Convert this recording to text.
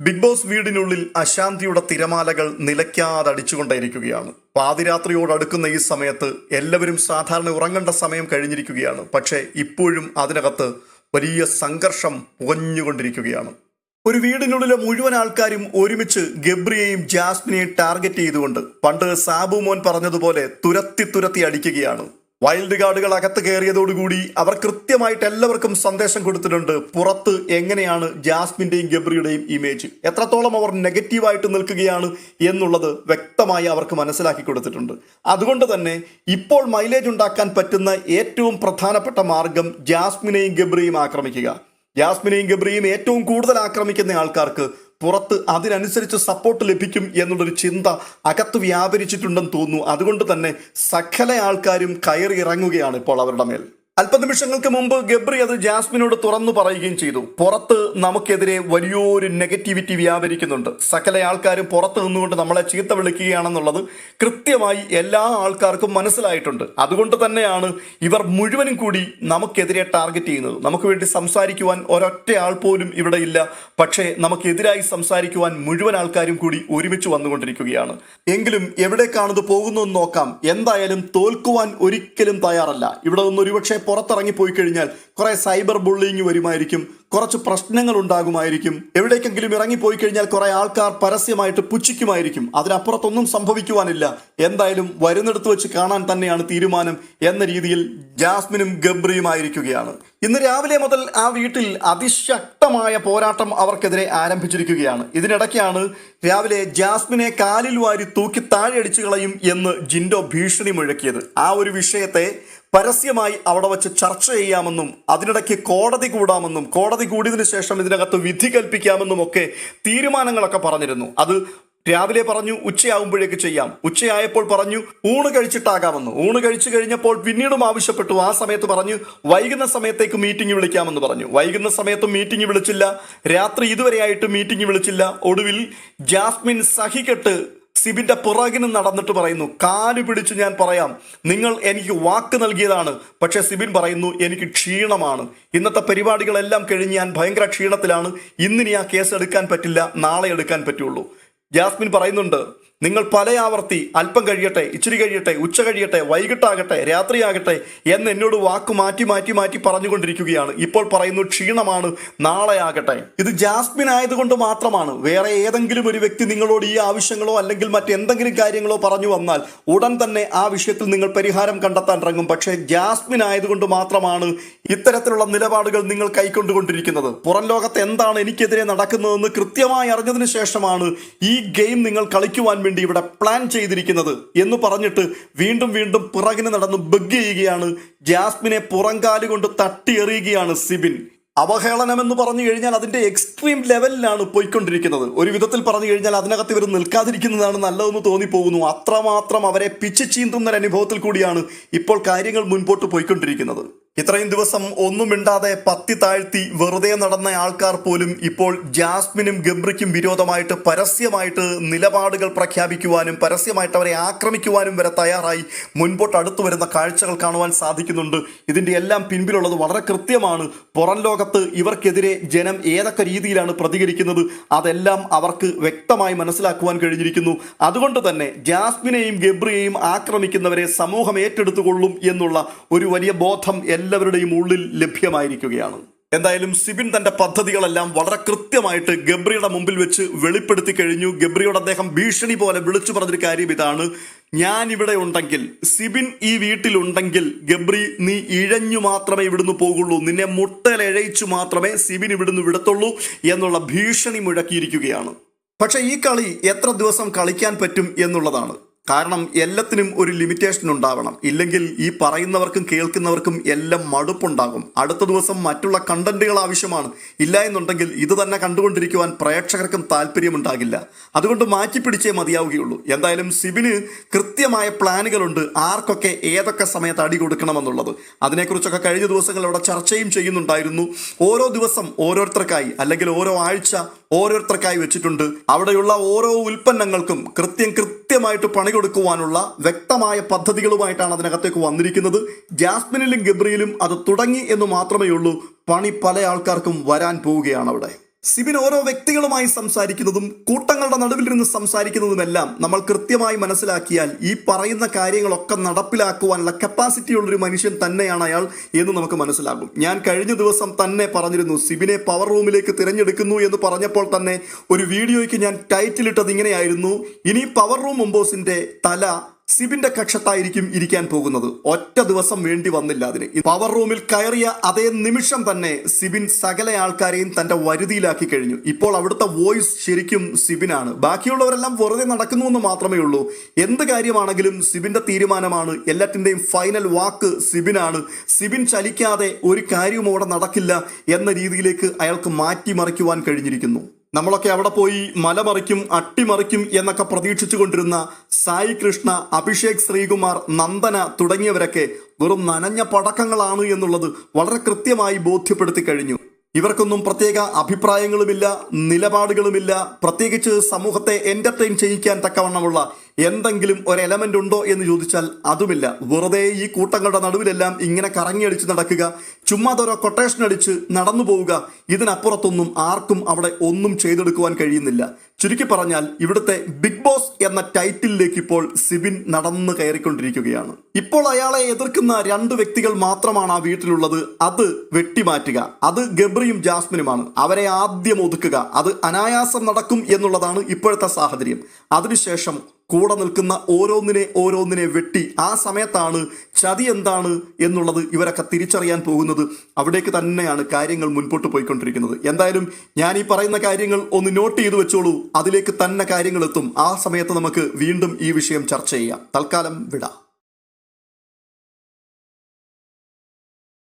Big boss വീടിനുള്ളിൽ അശാന്തിയുടെ തിരമാലകൾ നിലയ്ക്കാതെ അടിച്ചുകൊണ്ടേയിരിക്കുകയാണ്. പാതിരാത്രിയോട് അടുക്കുന്ന ഈ സമയത്ത് എല്ലാവരും സാധാരണ ഉറങ്ങേണ്ട സമയം കഴിഞ്ഞിരിക്കുകയാണ്. പക്ഷേ ഇപ്പോഴും അതിനകത്ത് വലിയ സംഘർഷം പുകഞ്ഞുകൊണ്ടിരിക്കുകയാണ്. ഒരു വീടിനുള്ളിലെ മുഴുവൻ ആൾക്കാരും ഒരുമിച്ച് ഗബ്രിയെയും ജാസ്മിനെയും ടാർഗറ്റ് ചെയ്തുകൊണ്ട് പണ്ട് സാബു മോൻ പറഞ്ഞതുപോലെ തുരത്തി തുരത്തി അടിക്കുകയാണ്. വൈൽഡ് കാർഡുകൾ അകത്ത് കയറിയതോടുകൂടി അവർ കൃത്യമായിട്ട് എല്ലാവർക്കും സന്ദേശം കൊടുത്തിട്ടുണ്ട് പുറത്ത് എങ്ങനെയാണ് ജാസ്മിന്റെയും ഗബ്രിയുടെയും ഇമേജ് എത്രത്തോളം അവർ നെഗറ്റീവായിട്ട് നിൽക്കുകയാണ് എന്നുള്ളത് വ്യക്തമായി അവർക്ക് മനസ്സിലാക്കി കൊടുത്തിട്ടുണ്ട്. അതുകൊണ്ട് തന്നെ ഇപ്പോൾ മൈലേജ് ഉണ്ടാക്കാൻ പറ്റുന്ന ഏറ്റവും പ്രധാനപ്പെട്ട മാർഗം ജാസ്മിനെയും ഗബ്രിയും ആക്രമിക്കുക. ജാസ്മിനെയും ഗബ്രിയും ഏറ്റവും കൂടുതൽ ആക്രമിക്കുന്ന ആൾക്കാർക്ക് പുറത്ത് അതിനനുസരിച്ച് സപ്പോർട്ട് ലഭിക്കും എന്നുള്ളൊരു ചിന്ത അകത്ത് വ്യാപരിച്ചിട്ടുണ്ടെന്ന് തോന്നുന്നു. അതുകൊണ്ട് തന്നെ സകല ആൾക്കാരും കയറി ഇറങ്ങുകയാണ് ഇപ്പോൾ അവരുടെ മേൽ. അല്പനിമിഷങ്ങൾക്ക് മുമ്പ് ഗബ്രി അത് ജാസ്മിനോട് തുറന്നു പറയുകയും ചെയ്തു. പുറത്ത് നമുക്കെതിരെ വലിയൊരു നെഗറ്റിവിറ്റി വ്യാപരിക്കുന്നുണ്ട്. സകല ആൾക്കാരും പുറത്ത് നിന്നുകൊണ്ട് നമ്മളെ ചീത്ത വിളിക്കുകയാണെന്നുള്ളത് കൃത്യമായി എല്ലാ ആൾക്കാർക്കും മനസ്സിലായിട്ടുണ്ട്. അതുകൊണ്ട് തന്നെയാണ് ഇവർ മുഴുവനും കൂടി നമുക്കെതിരെ ടാർഗറ്റ് ചെയ്യുന്നത്. നമുക്ക് വേണ്ടി സംസാരിക്കുവാൻ ഒരൊറ്റ ആൾ പോലും ഇവിടെ ഇല്ല. പക്ഷേ നമുക്കെതിരായി സംസാരിക്കുവാൻ മുഴുവൻ ആൾക്കാരും കൂടി ഒരുമിച്ച് വന്നുകൊണ്ടിരിക്കുകയാണ്. എങ്കിലും എവിടേക്കാണിത് പോകുന്നു നോക്കാം. എന്തായാലും തോൽക്കുവാൻ ഒരിക്കലും തയ്യാറല്ല. ഇവിടെ നിന്ന് ഒരുപക്ഷെ പുറത്തിറങ്ങി പോയി കഴിഞ്ഞാൽ കുറെ സൈബർ ബുള്ളിങ് വരുമായിരിക്കും കുറച്ച് പ്രശ്നങ്ങൾ ഉണ്ടാകുമായിരിക്കും. എവിടേക്കെങ്കിലും ഇറങ്ങി പോയി കഴിഞ്ഞാൽ കുറെ ആൾക്കാർ പരസ്യമായിട്ട് പുച്ഛിക്കുമായിരിക്കും. അതിനപ്പുറത്തൊന്നും സംഭവിക്കുവാനില്ല. എന്തായാലും വരുന്നിടത്ത് വെച്ച് കാണാൻ തന്നെയാണ് തീരുമാനം എന്ന രീതിയിൽ ജാസ്മിനും ഗബ്രിയുമായിരിക്കുകയാണ് ഇന്ന് രാവിലെ മുതൽ ആ വീട്ടിൽ അതിശക്തമായ പോരാട്ടം അവർക്കെതിരെ ആരംഭിച്ചിരിക്കുകയാണ്. ഇതിനിടയ്ക്കാണ് രാവിലെ ജാസ്മിനെ കാലിൽ വാരി തൂക്കി താഴെ അടിച്ചു കളയും എന്ന് ജിൻഡോ ഭീഷണി മുഴക്കിയത്. ആ ഒരു വിഷയത്തെ പരസ്യമായി അവിടെ വച്ച് ചർച്ച ചെയ്യാമെന്നും അതിനിടയ്ക്ക് കോടതി കൂടാമെന്നും കോടതി കൂടിയതിനു ശേഷം ഇതിനകത്ത് വിധി കൽപ്പിക്കാമെന്നും ഒക്കെ തീരുമാനങ്ങളൊക്കെ പറഞ്ഞിരുന്നു. അത് രാവിലെ പറഞ്ഞു ഉച്ചയാവുമ്പോഴേക്ക് ചെയ്യാം. ഉച്ചയായപ്പോൾ പറഞ്ഞു ഊണ് കഴിച്ചിട്ടാകാമെന്ന്. ഊണ് കഴിച്ചു കഴിഞ്ഞപ്പോൾ പിന്നീടും ആവശ്യപ്പെട്ടു. ആ സമയത്ത് പറഞ്ഞു വൈകുന്ന സമയത്തേക്ക് മീറ്റിംഗ് വിളിക്കാമെന്ന് പറഞ്ഞു. വൈകുന്ന സമയത്തും മീറ്റിംഗ് വിളിച്ചില്ല. രാത്രി ഇതുവരെയായിട്ട് മീറ്റിംഗ് വിളിച്ചില്ല. ഒടുവിൽ ജാസ്മിൻ സഹികെട്ട് സിബിന്റെ പുറകിന് നടന്നിട്ട് പറയുന്നു കാൽ പിടിച്ചു ഞാൻ പറയാം നിങ്ങൾ എനിക്ക് വാക്ക് നൽകിയതാണ് പക്ഷെ സിബിൻ പറയുന്നു എനിക്ക് ക്ഷീണമാണ്. ഇന്നത്തെ പരിപാടികളെല്ലാം കഴിഞ്ഞ് ഞാൻ ഭയങ്കര ക്ഷീണത്തിലാണ് ഇന്നിനി ആ കേസ് എടുക്കാൻ പറ്റില്ല നാളെ എടുക്കാൻ പറ്റുള്ളൂ. ജാസ്മിൻ പറയുന്നുണ്ട് നിങ്ങൾ പല ആവർത്തി അല്പം കഴിയട്ടെ ഇച്ചിരി കഴിയട്ടെ ഉച്ച കഴിയട്ടെ വൈകിട്ടാകട്ടെ രാത്രിയാകട്ടെ എന്ന് എന്നോട് വാക്ക് മാറ്റി മാറ്റി മാറ്റി പറഞ്ഞുകൊണ്ടിരിക്കുകയാണ്. ഇപ്പോൾ പറയുന്നു ക്ഷീണമാണ് നാളെ ആകട്ടെ. ഇത് ജാസ്മിൻ ആയതുകൊണ്ട് മാത്രമാണ്. വേറെ ഏതെങ്കിലും ഒരു വ്യക്തി നിങ്ങളോട് ഈ ആവശ്യങ്ങളോ അല്ലെങ്കിൽ മറ്റെന്തെങ്കിലും കാര്യങ്ങളോ പറഞ്ഞു വന്നാൽ ഉടൻ തന്നെ ആ വിഷയത്തിൽ നിങ്ങൾ പരിഹാരം കണ്ടെത്താൻ ഇറങ്ങും. പക്ഷേ ജാസ്മിൻ ആയതുകൊണ്ട് മാത്രമാണ് ഇത്തരത്തിലുള്ള നിലപാടുകൾ നിങ്ങൾ കൈക്കൊണ്ടുകൊണ്ടിരിക്കുന്നത്. പുറം ലോകത്ത് എന്താണ് എനിക്കെതിരെ നടക്കുന്നതെന്ന് കൃത്യമായി അറിഞ്ഞതിന് ശേഷമാണ് ഈ ഗെയിം നിങ്ങൾ കളിക്കുവാൻ വേണ്ടി ഇവിടെ പ്ലാൻ ചെയ്തിരിക്കുന്നത് എന്ന് പറഞ്ഞിട്ട് വീണ്ടും വീണ്ടും പിറകിന് നടന്ന് ബഗ് ചെയ്യുകയാണ്. ജാസ്മിനെ പുറംകാൽ കൊണ്ട് തട്ടിയെറിയുകയാണ് സിബിൻ. അവഹേളനം എന്ന് പറഞ്ഞു കഴിഞ്ഞാൽ അതിന്റെ എക്സ്ട്രീം ലെവലിലാണ് പോയിക്കൊണ്ടിരിക്കുന്നത്. ഒരു വിധത്തിൽ പറഞ്ഞു കഴിഞ്ഞാൽ അതിനകത്ത് ഇവർ നിൽക്കാതിരിക്കുന്നതാണ് നല്ലതെന്ന് തോന്നിപ്പോകുന്നു. അത്രമാത്രം അവരെ പിച്ച് ചീന്തുന്ന ഒരു അനുഭവത്തിൽ കൂടിയാണ് ഇപ്പോൾ കാര്യങ്ങൾ മുൻപോട്ട് പോയിക്കൊണ്ടിരിക്കുന്നത്. ഇത്രയും ദിവസം ഒന്നും മിണ്ടാതെ പത്തി താഴ്ത്തി വെറുതെ നടന്ന ആൾക്കാർ പോലും ഇപ്പോൾ ജാസ്മിനും ഗബ്രിക്കും വിരോധമായിട്ട് പരസ്യമായിട്ട് നിലപാടുകൾ പ്രഖ്യാപിക്കുവാനും പരസ്യമായിട്ട് അവരെ ആക്രമിക്കുവാനും വരെ തയ്യാറായി മുൻപോട്ട് അടുത്തു വരുന്ന കാഴ്ചകൾ കാണുവാൻ സാധിക്കുന്നുണ്ട്. ഇതിന്റെ എല്ലാം പിൻപിലുള്ളത് വളരെ കൃത്യമാണ്. പുറം ലോകത്ത് ഇവർക്കെതിരെ ജനം ഏതൊക്കെ രീതിയിലാണ് പ്രതികരിക്കുന്നത് അതെല്ലാം അവർക്ക് വ്യക്തമായി മനസ്സിലാക്കുവാൻ കഴിഞ്ഞിരിക്കുന്നു. അതുകൊണ്ട് തന്നെ ജാസ്മിനെയും ഗബ്രിയെയും ആക്രമിക്കുന്നവരെ സമൂഹം ഏറ്റെടുത്തുകൊള്ളും എന്നുള്ള ഒരു വലിയ ബോധം എല്ലാവരുടെയും ഉള്ളിൽ ലഭ്യമായിരിക്കുകയാണ്. എന്തായാലും സിബിൻ തന്റെ പദ്ധതികളെല്ലാം വളരെ കൃത്യമായിട്ട് ഗബ്രിയുടെ മുമ്പിൽ വെച്ച് വെളിപ്പെടുത്തി കഴിഞ്ഞു. ഗബ്രിയോട് അദ്ദേഹം ഭീഷണി പോലെ വിളിച്ചു പറഞ്ഞൊരു കാര്യം ഇതാണ്. ഞാൻ ഇവിടെ ഉണ്ടെങ്കിൽ സിബിൻ ഈ വീട്ടിലുണ്ടെങ്കിൽ ഗബ്രി നീ ഇഴഞ്ഞു മാത്രമേ ഇവിടുന്ന് പോകുള്ളൂ. നിന്നെ മുട്ടലഴയിച്ചു മാത്രമേ സിബിൻ ഇവിടുന്ന് വിടത്തുള്ളൂ എന്നുള്ള ഭീഷണി മുഴക്കിയിരിക്കുകയാണ്. പക്ഷേ ഈ കളി എത്ര ദിവസം കളിക്കാൻ പറ്റും എന്നുള്ളതാണ്. കാരണം എല്ലാത്തിനും ഒരു ലിമിറ്റേഷൻ ഉണ്ടാവണം. ഇല്ലെങ്കിൽ ഈ പറയുന്നവർക്കും കേൾക്കുന്നവർക്കും എല്ലാം മടുപ്പുണ്ടാകും. അടുത്ത ദിവസം മറ്റുള്ള കണ്ടന്റുകൾ ആവശ്യമാണ്. ഇല്ല എന്നുണ്ടെങ്കിൽ ഇത് തന്നെ കണ്ടുകൊണ്ടിരിക്കുവാൻ പ്രേക്ഷകർക്കും താല്പര്യമുണ്ടാകില്ല. അതുകൊണ്ട് മാറ്റി പിടിച്ചേ മതിയാവുകയുള്ളൂ. എന്തായാലും സിബിന് കൃത്യമായ പ്ലാനുകളുണ്ട് ആർക്കൊക്കെ ഏതൊക്കെ സമയത്ത് അടി കൊടുക്കണമെന്നുള്ളത്. അതിനെക്കുറിച്ചൊക്കെ കഴിഞ്ഞ ദിവസങ്ങൾ അവിടെ ചർച്ചയും ചെയ്യുന്നുണ്ടായിരുന്നു. ഓരോ ദിവസം ഓരോരുത്തർക്കായി അല്ലെങ്കിൽ ഓരോ ആഴ്ച ഓരോരുത്തർക്കായി വെച്ചിട്ടുണ്ട്. അവിടെയുള്ള ഓരോ ഉൽപ്പന്നങ്ങൾക്കും കൃത്യം കൃത്യമായിട്ട് പണി കൊടുക്കുവാനുള്ള വ്യക്തമായ പദ്ധതികളുമായിട്ടാണ് അതിനകത്തേക്ക് വന്നിരിക്കുന്നത്. ജാസ്മിനിലും ഗബ്രിയിലും അത് തുടങ്ങി എന്ന് മാത്രമേ ഉള്ളൂ പണി പല ആൾക്കാർക്കും വരാൻ പോവുകയാണ് അവിടെ. സിബിൻ ഓരോ വ്യക്തികളുമായി സംസാരിക്കുന്നതും കൂട്ടങ്ങളുടെ നടുവിൽ നിന്ന് സംസാരിക്കുന്നതുമെല്ലാം നമ്മൾ കൃത്യമായി മനസ്സിലാക്കിയാൽ ഈ പറയുന്ന കാര്യങ്ങളൊക്കെ നടപ്പിലാക്കുവാനുള്ള കപ്പാസിറ്റി ഉള്ളൊരു മനുഷ്യൻ തന്നെയാണ് അയാൾ എന്ന് നമുക്ക് മനസ്സിലാകും. ഞാൻ കഴിഞ്ഞ ദിവസം തന്നെ പറഞ്ഞിരുന്നു സിബിനെ പവർ റൂമിലേക്ക് തിരഞ്ഞെടുക്കുന്നു എന്ന് പറഞ്ഞപ്പോൾ തന്നെ ഒരു വീഡിയോയ്ക്ക് ഞാൻ ടൈറ്റിലിട്ടത് ഇങ്ങനെയായിരുന്നു ഇനി പവർ റൂം മുമ്പോസിന്റെ തല സിബിന്റെ കക്ഷത്തായിരിക്കും ഇരിക്കാൻ പോകുന്നത്. ഒറ്റ ദിവസം വേണ്ടി വന്നില്ല അതിന്. പവർ റൂമിൽ കയറിയ അതേ നിമിഷം തന്നെ സിബിൻ സകല ആൾക്കാരെയും തന്റെ വരുതിയിലാക്കി കഴിഞ്ഞു. ഇപ്പോൾ അവിടുത്തെ വോയിസ് ശരിക്കും സിബിനാണ്. ബാക്കിയുള്ളവരെല്ലാം വെറുതെ നടക്കുന്നു എന്ന് മാത്രമേ ഉള്ളൂ. എന്ത് കാര്യമാണെങ്കിലും സിബിന്റെ തീരുമാനമാണ്. എല്ലാറ്റിന്റെയും ഫൈനൽ വാക്ക് സിബിനാണ്. സിബിൻ ചലിക്കാതെ ഒരു കാര്യവും അവിടെ നടക്കില്ല എന്ന രീതിയിലേക്ക് അയാൾക്ക് മാറ്റിമറിക്കുവാൻ കഴിഞ്ഞിരിക്കുന്നു. നമ്മളൊക്കെ അവിടെ പോയി മലമറിക്കും അട്ടിമറിക്കും എന്നൊക്കെ പ്രതീക്ഷിച്ചു കൊണ്ടിരുന്ന സായി കൃഷ്ണ അഭിഷേക് ശ്രീകുമാർ നന്ദന തുടങ്ങിയവരൊക്കെ വെറും നനഞ്ഞ പടക്കങ്ങളാണ് എന്നുള്ളത് വളരെ കൃത്യമായി ബോധ്യപ്പെടുത്തി കഴിഞ്ഞു. ഇവർക്കൊന്നും പ്രത്യേക അഭിപ്രായങ്ങളുമില്ല നിലപാടുകളുമില്ല. പ്രത്യേകിച്ച് സമൂഹത്തെ എന്റർടൈൻ ചെയ്യിക്കാൻ തക്കവണ്ണമുള്ള എന്തെങ്കിലും ഒരു എലമെന്റ് ഉണ്ടോ എന്ന് ചോദിച്ചാൽ അതുമില്ല. വെറുതെ ഈ കൂട്ടങ്ങളുടെ നടുവിലെല്ലാം ഇങ്ങനെ കറങ്ങി അടിച്ച് നടക്കുക ചുമ്മാതൊരോ കൊട്ടേഷൻ അടിച്ച് നടന്നു പോവുക ഇതിനപ്പുറത്തൊന്നും ആർക്കും അവിടെ ഒന്നും ചെയ്തെടുക്കുവാൻ കഴിയുന്നില്ല. ചുരുക്കി പറഞ്ഞാൽ ഇവിടുത്തെ ബിഗ് ബോസ് എന്ന ടൈറ്റിലേക്ക് ഇപ്പോൾ സിബിൻ നടന്നു കയറിക്കൊണ്ടിരിക്കുകയാണ്. ഇപ്പോൾ അയാളെ എതിർക്കുന്ന രണ്ട് വ്യക്തികൾ മാത്രമാണ് ആ വീട്ടിലുള്ളത്. അത് വെട്ടിമാറ്റുക. അത് ഗബ്രിയും ജാസ്മിനുമാണ്. അവരെ ആദ്യം ഒതുക്കുക. അത് അനായാസം നടക്കും എന്നുള്ളതാണ് ഇപ്പോഴത്തെ സാഹചര്യം. അതിനുശേഷം കൂടെ നിൽക്കുന്ന ഓരോന്നിനെ ഓരോന്നിനെ വെട്ടി ആ സമയത്താണ് ചതി എന്താണ് എന്നുള്ളത് ഇവരൊക്കെ തിരിച്ചറിയാൻ പോകുന്നത്. അവിടേക്ക് തന്നെയാണ് കാര്യങ്ങൾ മുൻപോട്ട് പോയിക്കൊണ്ടിരിക്കുന്നത്. എന്തായാലും ഞാൻ ഈ പറയുന്ന കാര്യങ്ങൾ ഒന്ന് നോട്ട് ചെയ്തു വെച്ചോളൂ. അതിലേക്ക് തന്നെ കാര്യങ്ങൾ എത്തും. ആ സമയത്ത് നമുക്ക് വീണ്ടും ഈ വിഷയം ചർച്ച ചെയ്യാം. തൽക്കാലം വിടാം.